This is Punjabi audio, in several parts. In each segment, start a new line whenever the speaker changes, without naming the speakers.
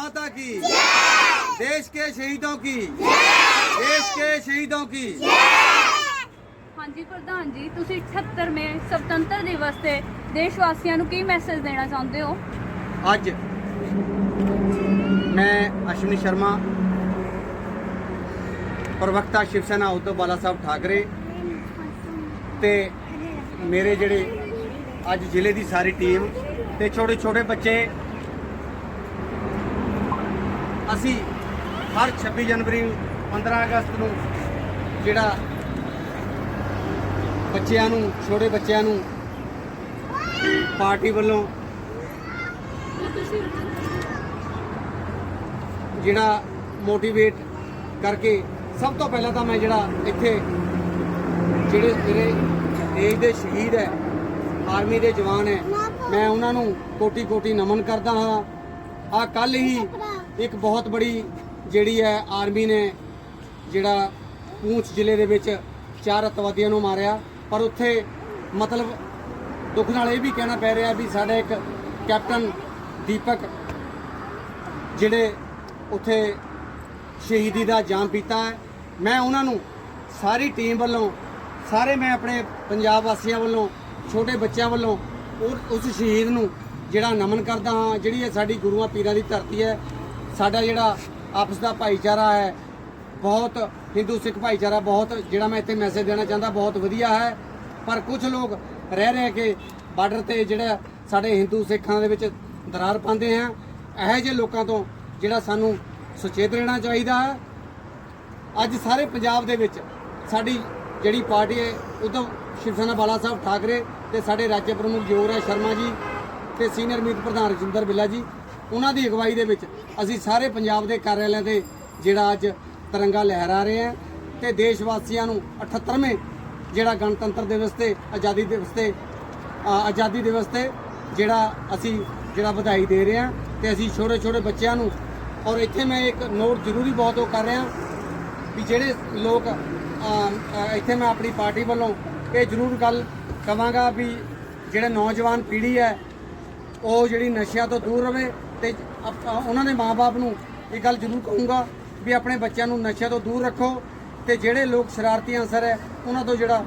माता की देश के शहीदों की देश के शहीदों की
ਹਾਂਜੀ ਪ੍ਰਧਾਨ ਜੀ ਤੁਸੀਂ 78ਵੇਂ ਸੁਤੰਤਰ ਦਿਵਸ ਤੇ ਦੇਸ਼ ਵਾਸੀਆਂ ਨੂੰ ਕੀ ਮੈਸੇਜ ਦੇਣਾ ਚਾਹੁੰਦੇ ਹੋ?
ਅੱਜ ਮੈਂ ਅਸ਼ਵਨੀ ਸ਼ਰਮਾ ਪ੍ਰਵਕਤਾ ਸ਼ਿਵ ਸੈਨਾ ਉਤੋਂ ਬਾਲਾ ਸਾਹਿਬ ਠਾਕਰੇ ਤੇ ਮੇਰੇ ਜਿਹੜੇ ਅੱਜ ਜ਼ਿਲ੍ਹੇ ਦੀ ਸਾਰੀ ਟੀਮ ਤੇ ਛੋਟੇ ਛੋਟੇ ਬੱਚੇ ਅਸੀਂ ਹਰ 26 ਜਨਵਰੀ 15 ਅਗਸਤ ਨੂੰ ਜਿਹੜਾ ਬੱਚਿਆਂ ਨੂੰ, ਛੋਟੇ ਬੱਚਿਆਂ ਨੂੰ ਪਾਰਟੀ ਵੱਲੋਂ ਜਿਹੜਾ ਮੋਟੀਵੇਟ ਕਰਕੇ ਸਭ ਤੋਂ ਪਹਿਲਾਂ ਤਾਂ ਮੈਂ ਜਿਹੜਾ ਇੱਥੇ ਜਿਹੜੇ ਮੇਰੇ ਦੇਸ਼ ਦੇ ਸ਼ਹੀਦ ਹੈ, ਆਰਮੀ ਦੇ ਜਵਾਨ ਹੈ, ਮੈਂ ਉਹਨਾਂ ਨੂੰ ਕੋਟੀ ਕੋਟੀ ਨਮਨ ਕਰਦਾ ਹਾਂ। ਆ ਕੱਲ ਹੀ ਇੱਕ ਬਹੁਤ ਬੜੀ ਜਿਹੜੀ ਹੈ ਆਰਮੀ ਨੇ ਜਿਹੜਾ ਪੂੰਛ ਜ਼ਿਲ੍ਹੇ ਦੇ ਵਿੱਚ ਚਾਰ ਅਤਵਾਦੀਆਂ ਨੂੰ ਮਾਰਿਆ, ਪਰ ਉੱਥੇ ਮਤਲਬ ਦੁੱਖ ਨਾਲ ਇਹ ਵੀ ਕਹਿਣਾ ਪੈ ਰਿਹਾ ਵੀ ਸਾਡਾ ਇੱਕ ਕੈਪਟਨ ਦੀਪਕ ਜਿਹੜੇ ਉੱਥੇ ਸ਼ਹੀਦੀ ਦਾ ਜਾਮ ਪੀਤਾ ਹੈ। ਮੈਂ ਉਹਨਾਂ ਨੂੰ ਸਾਰੀ ਟੀਮ ਵੱਲੋਂ, ਸਾਰੇ ਮੈਂ ਆਪਣੇ ਪੰਜਾਬ ਵਾਸੀਆਂ ਵੱਲੋਂ, ਛੋਟੇ ਬੱਚਿਆਂ ਵੱਲੋਂ ਉਸ ਸ਼ਹੀਦ ਨੂੰ ਜਿਹੜਾ ਨਮਨ ਕਰਦਾ ਹਾਂ, ਜਿਹੜੀ ਇਹ ਸਾਡੀ ਗੁਰੂਆਂ ਪੀਰਾਂ ਦੀ ਧਰਤੀ ਹੈ ਸਾਡਾ ਜਿਹੜਾ ਆਪਸ ਦਾ ਭਾਈਚਾਰਾ ਹੈ, ਬਹੁਤ ਹਿੰਦੂ ਸਿੱਖ ਭਾਈਚਾਰਾ ਬਹੁਤ, ਜਿਹੜਾ ਮੈਂ ਇੱਥੇ ਮੈਸੇਜ ਦੇਣਾ ਚਾਹੁੰਦਾ, ਬਹੁਤ ਵਧੀਆ ਹੈ। ਪਰ ਕੁਝ ਲੋਕ ਰਹਿ ਰਹਿ ਕੇ ਬਾਰਡਰ ਤੇ ਜਿਹੜਾ ਸਾਡੇ ਹਿੰਦੂ ਸਿੱਖਾਂ ਦੇ ਵਿੱਚ ਦਰਾਰ ਪਾਉਂਦੇ ਆ। ਇਹੋ ਜਿਹੇ ਲੋਕਾਂ ਤੋਂ ਜਿਹੜਾ ਸਾਨੂੰ ਸੁਚੇਤ ਰਹਿਣਾ ਚਾਹੀਦਾ ਹੈ। ਅੱਜ ਸਾਰੇ ਪੰਜਾਬ ਦੇ ਵਿੱਚ ਸਾਡੀ ਜਿਹੜੀ ਪਾਰਟੀ ਹੈ ਉਦੋਂ ਸ਼ਿਵ ਸੈਨਾ ਬਾਲਾ ਸਾਹਿਬ ਠਾਕਰੇ ਤੇ ਸਾਡੇ ਰਾਜ ਪ੍ਰਮੁੱਖ ਯੋਗਰਾਜ ਸ਼ਰਮਾ ਜੀ ਤੇ ਸੀਨੀਅਰ ਮੀਤ ਪ੍ਰਧਾਨ ਰਜਿੰਦਰ ਬਿੱਲਾ ਜੀ ਉਹਨਾਂ ਦੀ ਅਗਵਾਈ ਦੇ ਵਿੱਚ ਅਸੀਂ ਸਾਰੇ ਪੰਜਾਬ ਦੇ ਕਾਰਜਾਲਿਆਂ ਤੇ ਜਿਹੜਾ ਅੱਜ ਤਿਰੰਗਾ ਲਹਿਰਾ ਰਹੇ ਹਾਂ ਤੇ ਦੇਸ਼ ਵਾਸੀਆਂ ਨੂੰ 78ਵੇਂ ਜਿਹੜਾ ਗਣਤੰਤਰ ਦਿਵਸ ਤੇ, ਆਜ਼ਾਦੀ ਦਿਵਸ ਤੇ ਆਜ਼ਾਦੀ ਦਿਵਸ ਤੇ ਜਿਹੜਾ ਅਸੀਂ ਜਿਹੜਾ ਵਧਾਈ ਦੇ ਰਹੇ ਹਾਂ ਤੇ ਅਸੀਂ ਛੋਟੇ ਛੋਟੇ ਬੱਚਿਆਂ ਨੂੰ ਔਰ ਇੱਥੇ ਮੈਂ ਇੱਕ ਨੋਟ ਜ਼ਰੂਰੀ ਬਹੁਤ ਉਹ ਕਰ ਰਿਹਾ ਵੀ ਜਿਹੜੇ ਲੋਕ ਇੱਥੇ ਮੈਂ ਆਪਣੀ ਪਾਰਟੀ ਵੱਲੋਂ ਇਹ ਜ਼ਰੂਰ ਗੱਲ ਕਵਾਂਗਾ ਵੀ ਜਿਹੜੇ ਨੌਜਵਾਨ ਪੀੜ੍ਹੀ ਹੈ ਉਹ ਜਿਹੜੀ ਨਸ਼ਿਆਂ ਤੋਂ ਦੂਰ ਰਹੇ ਤੇ ਉਹਨਾਂ ਦੇ ਮਾਪੇ ਨੂੰ ਇਹ ਗੱਲ ਜ਼ਰੂਰ ਕਹੂੰਗਾ ਵੀ ਆਪਣੇ ਬੱਚਿਆਂ ਨੂੰ ਨਸ਼ਿਆਂ ਤੋਂ ਦੂਰ ਰੱਖੋ ਤੇ ਜਿਹੜੇ ਲੋਕ ਸ਼ਰਾਰਤੀ ਅਨਸਰ ਹੈ, ਉਹਨਾਂ ਤੋਂ ਜਿਹੜਾ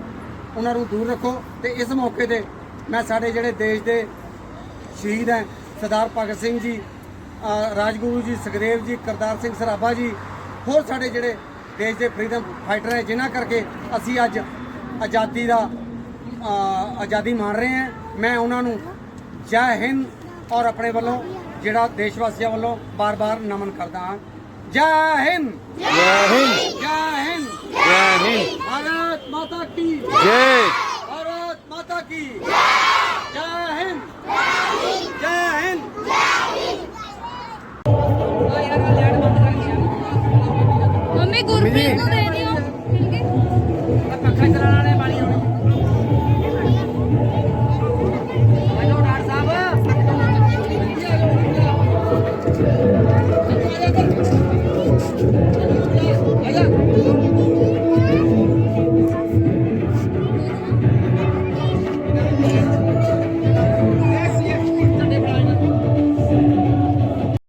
ਉਹਨਾਂ ਨੂੰ ਦੂਰ ਰੱਖੋ ਤੇ ਇਸ ਮੌਕੇ ਤੇ ਮੈਂ ਸਾਡੇ ਜਿਹੜੇ ਦੇਸ਼ ਦੇ ਸ਼ਹੀਦ ਹੈ, ਸਰਦਾਰ ਭਗਤ ਸਿੰਘ ਜੀ ਰਾਜਗੁਰੂ ਜੀ, ਸੁਖਦੇਵ ਜੀ, ਕਰਤਾਰ ਸਿੰਘ ਸਰਾਭਾ ਜੀ, ਹੋਰ ਸਾਡੇ ਜਿਹੜੇ ਦੇਸ਼ ਦੇ ਫਰੀडम ਫਾਈਟਰ ਹੈ, ਜਿਨ੍ਹਾਂ ਕਰਕੇ ਅਸੀਂ ਅੱਜ ਆਜ਼ਾਦੀ ਦਾ ਆਜ਼ਾਦੀ ਮਾਣ ਰਹੇ ਹਾਂ। ਮੈਂ ਉਹਨਾਂ ਨੂੰ ਜੈ ਹਿੰਦ ਔਰ ਆਪਣੇ ਵੱਲੋਂ ਜਿਹੜਾ ਦੇਸ਼ ਵਾਸੀਆਂ ਵੱਲੋਂ ਬਾਰ-ਬਾਰ ਨਮਨ ਕਰਦਾ ਹਾਂ। ਜੈ ਹਿੰਦ।
ਜੈ ਹਿੰਦ।
ਜੈ ਹਿੰਦ।
ਜੈ ਹਿੰਦ।
ਭਾਰਤ ਮਾਤਾ ਕੀ।
ਜੈ।
ਭਾਰਤ ਮਾਤਾ ਕੀ। ਜੈ। ਜੈ ਹਿੰਦ। ਜੈ ਹਿੰਦ। ਜੈ ਹਿੰਦ। ਮੰਮੀ ਗੁਰਪ੍ਰੀਤ ਨੂੰ